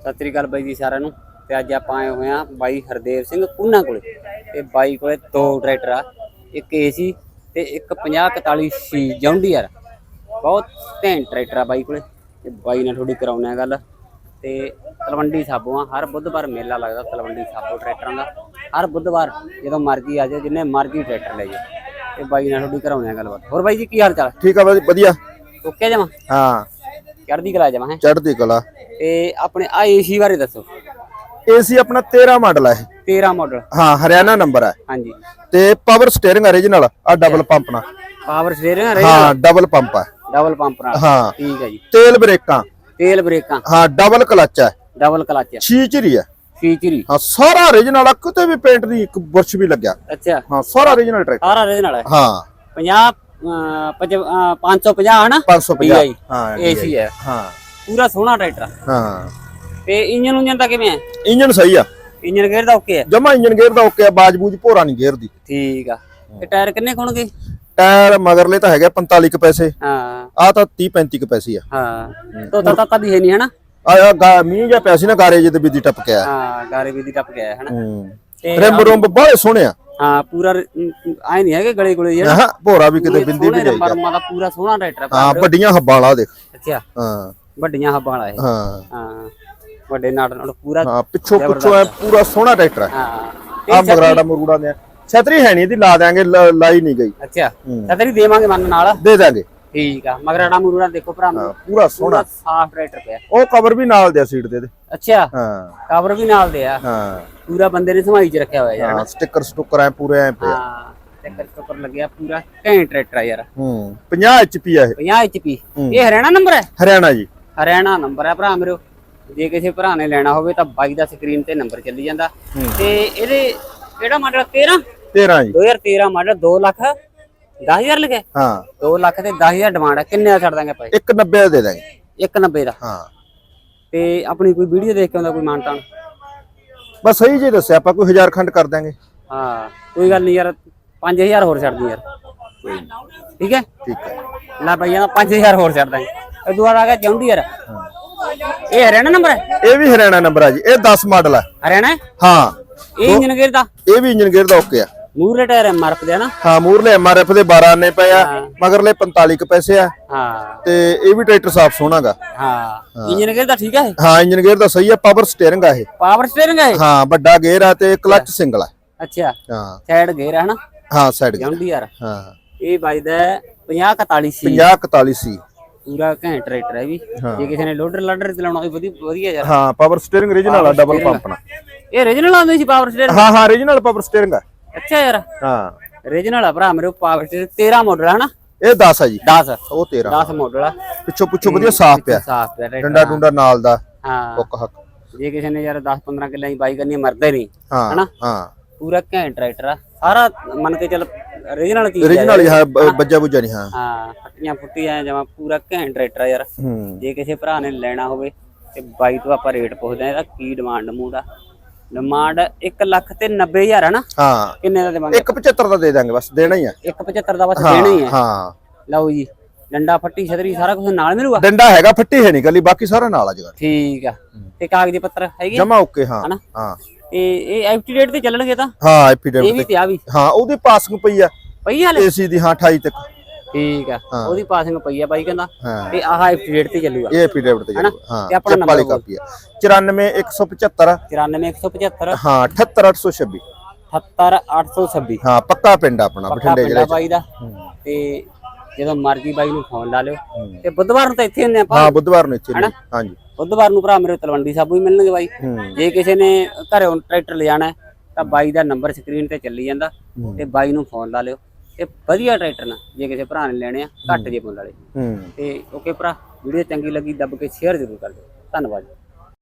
ਸਤਿ ਸ੍ਰੀ ਅਕਾਲ ਬਾਈ ਜੀ ਸਾਰਿਆਂ ਨੂੰ। ਤੇ ਅੱਜ ਆਪਾਂ ਆਏ ਹੋਏ ਆ ਬਾਈ ਹਰਦੇਵ ਸਿੰਘ ਕੂਨਾ ਕੋਲੇ। ਤੇ ਬਾਈ ਕੋਲੇ ਦੋ ਟਰੈਕਟਰ ਆ। ਇੱਕ ਏਸੀ ਤੇ ਇੱਕ 5041 ਸੀ ਜੌਂਡੀਅਰ ਬਹੁਤ ਘੈਂਟ ਟਰੈਕਟਰ ਆ ਬਾਈ ਕੋਲੇ। ਤੇ ਬਾਈ ਨਾਲ ਥੋੜੀ ਕਰਾਉਣੇ ਆ ਗੱਲ। ਤੇ ਤਲਵੰਡੀ ਸਾਬੋ ਆ। ਹਰ ਬੁੱਧਵਾਰ ਮੇਲਾ ਲੱਗਦਾ ਤਲਵੰਡੀ ਸਾਬੋ ਟਰੈਕਟਰਾਂ ਦਾ। ਹਰ ਬੁੱਧਵਾਰ ਜਦੋਂ ਮਰਜ਼ੀ ਆ ਜਾਓ ਜਿੰਨੇ ਮਰਜ਼ੀ ਟਰੈਕਟਰ ਲੈ ਜਾਓ। ਤੇ ਬਾਈ ਨਾਲ ਥੋੜੀ ਕਰਾਉਣੇ ਆ ਗੱਲਬਾਤ। ਹੋਰ ਬਾਈ ਜੀ ਕੀ ਹਾਲ ਚਾਲ? ਠੀਕ ਆ ਬਾਜੀ ਵਧੀਆ। ਓਕੇ ਜਮਾ? ਹਾਂ। ਚੜ੍ਹਦੀ ਕਲਾ ਜਮਾ ਹੈ ਚੜ੍ਹਦੀ ਕਲਾ। ਤੇ ਆਪਣੇ ਆ ਏਸੀ ਬਾਰੇ ਦੱਸੋ। ਏਸੀ ਆਪਣਾ 13 ਮਾਡਲ ਹੈ 13 ਮਾਡਲ ਹਾਂ ਹਰਿਆਣਾ ਨੰਬਰ ਹੈ ਹਾਂਜੀ। ਤੇ ਪਾਵਰ ਸਟੀਅਰਿੰਗ origignal ਆ ਡਬਲ ਪੰਪ ਨਾਲ। ਪਾਵਰ ਸਟੀਅਰਿੰਗ ਰੇ ਹਾਂ ਡਬਲ ਪੰਪ ਹੈ ਡਬਲ ਪੰਪ ਨਾਲ। ਹਾਂ। ਠੀਕ ਹੈ ਜੀ। ਤੇਲ ਬ੍ਰੇਕਾਂ। ਤੇਲ ਬ੍ਰੇਕਾਂ। ਹਾਂ ਡਬਲ ਕਲਚ ਹੈ ਡਬਲ ਕਲਚ ਛੀਚਰੀ ਹੈ ਫੀਚਰੀ ਹਾਂ ਸਾਰਾ origignal ਆ ਕਿਤੇ ਵੀ ਪੇਂਟ ਦੀ ਇੱਕ ਬੁਰਸ਼ ਵੀ ਲੱਗਿਆ। ਅੱਛਾ। ਹਾਂ ਸਾਰਾ origignal ਟਰੈਕਟਰ ਸਾਰਾ ਨਾਲ ਹੈ ਹਾਂ। 50 ਅਹ, ਪੰਜ- ਅਹ, 550 ਹੈ ਨਾ 550 DI, ਹਾਂ ਏਸੀ ਹੈ। ਹਾਂ। ਪੂਰਾ ਸੋਹਣਾ ਟਰੈਕਟਰ ਆ। ਹਾਂ। ਤੇ ਇੰਜਨ ਉਂਜਨ ਦਾ ਕਿਵੇਂ ਹੈ ਇੰਜਨ ਸਹੀ ਆ। ਇੰਜਨ ਗੇਅਰ ਦਾ ਓਕੇ ਹੈ ਜਮਾ ਇੰਜਨ ਗੇਅਰ ਦਾ ਓਕੇ ਆ ਬਾਜਬੂਜ ਭੋਰਾ ਨਹੀਂ ਗੇਅਰ ਦੀ। ਠੀਕ ਆ। ਤੇ ਟਾਇਰ ਕਿੰਨੇ ਖੁਣਗੇ? ਟਾਇਰ ਮਗਰਲੇ ਤਾਂ ਹੈਗੇ 45 ਕੁ ਪੈਸੇ। ਹਾਂ। ਆ ਤਾਂ 30 35 ਕੁ ਪੈਸੇ ਆ। ਹਾਂ। ਤਾਂ ਵੀ ਹੈ ਨਹੀਂ ਹੈ ਨਾ ਆ ਗਾ ਮੀਂਹ ਜਾਂ ਪਿਆ ਸੀ ਨਾ ਗਾਰੇ ਜੇ ਤੇ ਬਿੱਦੀ ਟੱਪ ਆਇਆ। ਹਾਂ ਗਾਰੇ ਵੀ ਦੀ ਟੱਪ ਗਿਆ ਹੈ ਨਾ ਹੂੰ। ਤੇ ਰਿੰਬ ਰੁੰਬ ਬੜੇ ਸੋਹਣੇ ਆ। ਹਾਂ ਪੂਰਾ ਆਏ ਨਹੀਂ ਹੈਗੇ ਗਲੇ ਗੁਲੇ ਜਿਹੜਾ। ਹਾਂ ਭੋਰਾ ਵੀ ਕਿਤੇ ਬਿੰਦੀ ਵੀ ਜਾਈ ਮਰਮਾ ਦਾ ਪੂਰਾ ਸੋਹਣਾ ਟਰੈਕਟਰ ਆ ਹਾਂ ਵੱਡੀਆਂ ਹੱਬਾਂ ਵਾਲਾ ਦੇਖ। ਅੱਛਾ। ਹਾਂ। ਵੱਡੀਆਂ ਹੱਬਾਂ ਵਾਲਾ ਇਹ। ਹਾਂ। ਹਾਂ। ਵੱਡੇ ਨਾੜ ਨਾਲ ਪੂਰਾ ਹਾਂ ਪਿੱਛੋਂ ਪਿੱਛੋਂ ਐ ਪੂਰਾ ਸੋਹਣਾ ਟਰੈਕਟਰ ਹੈ। ਹਾਂ ਆ ਮਗਰਾੜਾ ਮਰੂੜਾ ਨੇ ਛਤਰੀ ਹੈ ਨਹੀਂ ਇਹਦੀ ਲਾ ਦਿਆਂਗੇ ਲ- ਲਾਈ ਨਹੀਂ ਗਈ। ਅੱਛਾ। ਹੂੰ। ਤਾਂ ਤੇਰੀ ਦੇਵਾਂਗੇ ਮਨ ਨਾਲ? ਦੇ ਦਾਂਗੇ ਠੀਕ ਆ। ਮਗਰਾੜਾ ਮਰੂੜਾ ਦੇਖੋ ਭਰਾ ਪੂਰਾ ਸੋਹਣਾ। ਸਾਫ਼ ਟਰੈਕਟਰ ਪਿਆ। ਉਹ ਕਵਰ ਵੀ ਨਾਲ ਦਿਆ ਸੀਟ ਦੇ ਦੇ ਅੱਛਾ। ਹਾਂ। ਕਵਰ ਵੀ ਨਾਲ ਦੇ ਆ। ਹਾਂ। ਪੂਰਾ ਬੰਦੇ ਨੇ ਸਮਾਈ ਚ ਰੱਖਿਆ ਹੋਇਆ ਯਾਰ। ਹਾਂ ਸਟicker ਸਟੁੱਕਰ ਐ ਪੂਰੇ ਐ ਪਿਆ। ਹਾਂ ਚੱਕਰ ਚੱਕਰ ਲੱਗਿਆ ਪੂਰਾ। ਘੈਂਟ ਟਰੈਕਟਰ ਆ ਯਾਰ। ਹੂੰ 50 HP ਆ ਇਹ। 50 HP ਹੂੰ। ਇਹ ਹਰਿਆਣਾ ਨੰਬਰ ਹੈ? ਹਰਿਆਣਾ ਜੀ। ਹਰਿਆਣਾ ਨੰਬਰ ਹੈ ਭਰਾ ਮੇਰੋ। ਜੇ ਕਿਸੇ ਭਰਾ ਨੇ ਲੈਣਾ ਹੋਵੇ ਤਾਂ ਬਾਈ ਦਾ ਸਕਰੀਨ ਤੇ ਨੰਬਰ ਚੱਲੀ ਜਾਂਦਾ। ਤੇ ਇਹਦੇ ਕਿਹੜਾ ਮਾਡਲ 13 13 ਜੀ। 2013 ਮਾਡਲ 2 ਲੱਖ 10000 ਲਿਖਿਆ? ਹਾਂ। 2 ਲੱਖ ਤੇ 10000 ਡਿਮਾਂਡ ਹੈ ਕਿੰਨੇ ਦਾ ਛੱਡ ਦਾਂਗੇ ਭਾਈ 190 ਦੇ ਦਾਂਗੇ। 190 ਦਾ। ਹਾਂ। ਤੇ ਆਪਣੀ ਕੋਈ ਵੀਡੀਓ ਦੇਖ ਕੇ ਆਉਂਦਾ ਕੋਈ ਮਾਨਤਾਨ ਬਸ ਸਹੀ ਜੇ ਦੱਸਿਆ ਆਪਾਂ ਕੋਈ ਹਜ਼ਾਰ ਖੰਡ ਕਰ ਦਾਂਗੇ ਹਾਂ ਕੋਈ ਗੱਲ ਨਹੀਂ ਯਾਰ 5000 ਹੋਰ ਛੱਡ ਦੀ ਯਾਰ। ਠੀਕ ਹੈ? ਠੀਕ ਹੈ। ਲੈ ਭਾਈਆਂ ਦਾ 5000 ਹੋਰ ਛੱਡ ਦਾਂਗੇ। ਇਹ ਦੁਆਰਾ ਆ ਗਿਆ ਚੌਂਦੀ ਯਾਰ। ਇਹ ਹਰਿਆਣਾ ਨੰਬਰ ਹੈ? ਇਹ ਵੀ ਹਰਿਆਣਾ ਨੰਬਰ ਆ ਜੀ ਇਹ 10 ਮਾਡਲ ਆ। ਹਰਿਆਣਾ? ਹਾਂ? ਇਹ ਇੰਜਨ ਗੇਅਰ ਦਾ? ਇਹ ਵੀ ਇੰਜਨ ਗੇਅਰ ਦਾ ਓਕੇ ਆ। ਮੂਰਲੇ ਟਾਇਰ ਐਮਆਰਐਫ ਦੇ ਆ ਨਾ? ਹਾਂ ਮੂਰਲੇ ਐਮਆਰਐਫ ਦੇ 12 ਆਨੇ ਪਏ ਆ ਮਗਰਲੇ 45 ਕੁ ਪੈਸੇ ਆ। ਹਾਂ। ਤੇ ਇਹ ਵੀ ਟਰੈਕਟਰ ਸਾਫ਼ ਸੋਹਣਾਗਾ ਹਾਂ। ਇੰਜਨ ਗੇਅਰ ਦਾ ਠੀਕ ਹੈ ਹਾਂ ਇੰਜਨ ਗੇਅਰ ਦਾ ਸਹੀ ਆ ਪਾਵਰ ਸਟੀਅਰਿੰਗ ਆ ਇਹ। ਪਾਵਰ ਸਟੀਅਰਿੰਗ ਹੈ ਇਹ? ਹਾਂ ਵੱਡਾ ਗੇਅਰ ਆ ਤੇ ਕਲਚ ਸਿੰਗਲ ਆ। ਅੱਛਾ। ਹਾਂ। ਸਾਈਡ ਗੇਅਰ ਹੈ ਨਾ ਹਾਂ ਸਾਈਡ ਗੇਅਰ ਚੌਂਦੀ ਯਾਰ ਹਾਂ। ਇਹ ਵੱਜਦਾ 50 41 ਸੀ। 50 41 ਸੀ। ਪੂਰਾ ਘੈਂਟ ਟਰੈਕਟਰ ਹੈ ਵੀ। ਜੇ ਕਿਸੇ ਨੇ ਲੋਡਰ ਲਾਡਰ ਚਲਾਉਣਾ ਹੋਵੇ ਵਧੀਆ ਵਧੀਆ ਯਾਰ। ਹਾਂ ਪਾਵਰ ਸਟੀਅਰਿੰਗ origignal ਆ ਡਬਲ ਪੰਪ ਨਾਲ ਇਹ origignal ਆਉਂਦੀ ਸੀ ਪਾਵਰ ਸਟੀਅਰਿੰਗ ਹਾਂ ਹਾਂ origignal ਪਾਵਰ ਸਟੀਅਰਿੰਗ ਆ। ਅੱਛਾ ਯਾਰ। ਹਾਂ। Origignal ਆ ਭਰਾ ਮੇਰੇ ਪਾਵਰ ਸਟੀਅਰਿੰਗ 13 ਮਾਡਲ ਹੈ ਨਾ ਇਹ 10 ਆ ਜੀ। 10 ਉਹ 13 10 ਮਾਡਲ ਆ। ਪਿੱਛੋਂ ਪਿੱਛੋਂ ਵਧੀਆ ਸਾਫ਼ ਪਿਆ। ਸਾਫ਼ ਪਿਆ ਡੰਡਾ ਡੁੰਡਾ ਨਾਲ ਦਾ। ਹਾਂ। ਹੁੱਕ ਹੱਕ। ਜੇ ਕਿਸੇ ਨੇ ਯਾਰ 10 15 ਕਿੱਲਿਆਂ ਦੀ ਬਾਈ ਕਰਨੀ ਮਰਦਾ ਨਹੀਂ। ਹਾਂ ਹਨਾ? ਹਾਂ। ਪੂਰਾ ਘੈਂਟ ਟਰੈਕਟਰ ਆ। ਸਾਰਾ ਮੰਨ ਕੇ ਚੱਲ origignal ਚੀਜ਼ origignal ਹੀ ਬੱਜਾ ਬੁੱਜਾ ਨਹੀਂ ਹਾਂ। ਹਾਂ ਫੱਟੀਆਂ ਫੁੱਟੀਆਂ ਜਮਾ ਪੂਰਾ ਘੈਂਟ ਟਰੈਕਟਰ ਆ ਯਾਰ। ਜੇ ਕਿਸੇ ਭਰਾ ਨੇ ਲੈਣਾ ਹੋਵੇ ਤੇ ਬਾਈ ਤੋਂ ਆਪਾਂ ਰੇਟ ਪੁੱਛਦੇ ਆ ਇਹਦਾ ਕੀ ਡਿਮਾਂਡ ਮੂੰਹ ਦਾ? ਡਿਮਾਂਡ 1 ਲੱਖ ਤੇ 90000 ਹੈ ਨਾ ਹਾਂ। ਕਿੰਨੇ ਦਾ ਦੇਵਾਂਗੇ? 175 ਦਾ ਦੇ ਦਾਂਗੇ ਬਸ ਦੇਣਾ ਹੀ ਆ। 175 ਦਾ ਬਸ ਦੇਣਾ ਹੀ ਹੈ ਹਾਂ। ਲਓ ਜੀ ਡੰਡਾ ਫੱਟੀ ਛਤਰੀ ਸਾਰਾ ਕੁਝ ਨਾਲ ਮਿਲੂਗਾ? ਡੰਡਾ ਹੈਗਾ ਫੱਟੀ ਹੈ ਨਹੀਂ ਗੱਲੀ ਬਾਕੀ ਸਾਰਾ ਨਾਲ ਆ ਜਗਾ ਠੀਕ ਆ। ਤੇ ਕਾਗਜ਼ੀ ਪੱਤਰ ਹੈਗੇ? ਜਮਾ ਓਕੇ ਹਾਂ? ਹਾਂ। ਤੇ ਇਹ ਐਫਟੀ ਡੇਟ ਤੇ ਚੱਲਣਗੇ ਤਾਂ? ਹਾਂ ਇਹ ਐਪੀਡੈਮਿਕ ਵੀ ਤੇ। ਆ ਵੀ। ਹਾਂ ਉਹਦੀ ਪਾਸਿੰਗ ਪਈ ਆ। ਪਈ ਹਾਲੇ? ਏਸੀ ਦੀ ਹਾਂ 28 ਤੱਕ। ਠੀਕ ਆ ਉਹਦੀ ਪਾਸਿੰਗ ਪਈ ਆ ਬਾਈ ਕਹਿੰਦਾ ਹਾਂ। ਤੇ ਆਹ ਐਫਟੀ ਡੇਟ ਤੇ ਚੱਲੂਗਾ। ਇਹ ਐਪੀਡੈਮਿਕ ਤੇ ਜਾਊਗਾ ਹਾਂ ਤੇ ਆਪਣਾ ਚੱਪ ਵਾਲੀ number ਕਾਪੀ ਆ। 94175 94175 ਹਾਂ 78826 78826 ਹਾਂ ਪੱਕਾ ਪਿੰਡ ਆਪਣਾ ਬਠਿੰਡੇ ਪਿੰਡਾ ਜ਼ਿਲ੍ਹੇ ਚ। ਬਾਈ ਦਾ। ਤੇ ਜਦੋਂ ਮਰਜ਼ੀ ਬਾਈ ਨੂੰ ਫੋਨ ਲਾ ਲਿਓ। ਤੇ ਬੁੱਧਵਾਰ ਨੂੰ ਤਾਂ ਇੱਥੇ ਹੁੰਦੇ ਆਪਾਂ। ਹਾਂ ਬੁੱਧਵਾਰ ਨੂੰ ਇੱਥੇ। ਹਾਂਜੀ। ਬੁੱਧਵਾਰ ਨੂੰ ਭਰਾ ਮੇਰੇ ਤਲਵੰਡੀ ਸਾਬੂ ਹੀ ਮਿਲਣਗੇ ਬਾਈ। ਹੂੰ। ਜੇ ਕਿਸੇ ਨੇ ਘਰੇ ਟਰੈਕਟਰ ਲਿਜਾਣਾ ਹੈ, ਤਾਂ ਬਾਈ ਦਾ ਨੰਬਰ ਸਕਰੀਨ ਤੇ ਚੱਲੀ ਜਾਂਦਾ। ਤੇ ਬਾਈ ਨੂੰ ਫੋਨ ਲਾ ਲਿਓ। ਤੇ ਵਧੀਆ ਟਰੈਕਟਰ ਨਾ ਜੇ ਕਿਸੇ ਭਰਾ ਨੇ ਲੈਣੇ ਆ ਘੱਟ ਜੇ ਮੁੱਲ ਵਾਲੇ। ਹੂੰ। ਤੇ ਓਕੇ ਭਰਾ ਵੀਡੀਓ ਚੰਗੀ ਲੱਗੀ ਦੱਬ ਕੇ ਸ਼ੇਅਰ ਜ਼ਰੂਰ ਕਰ ਦਿਓ। ਧੰਨਵਾਦ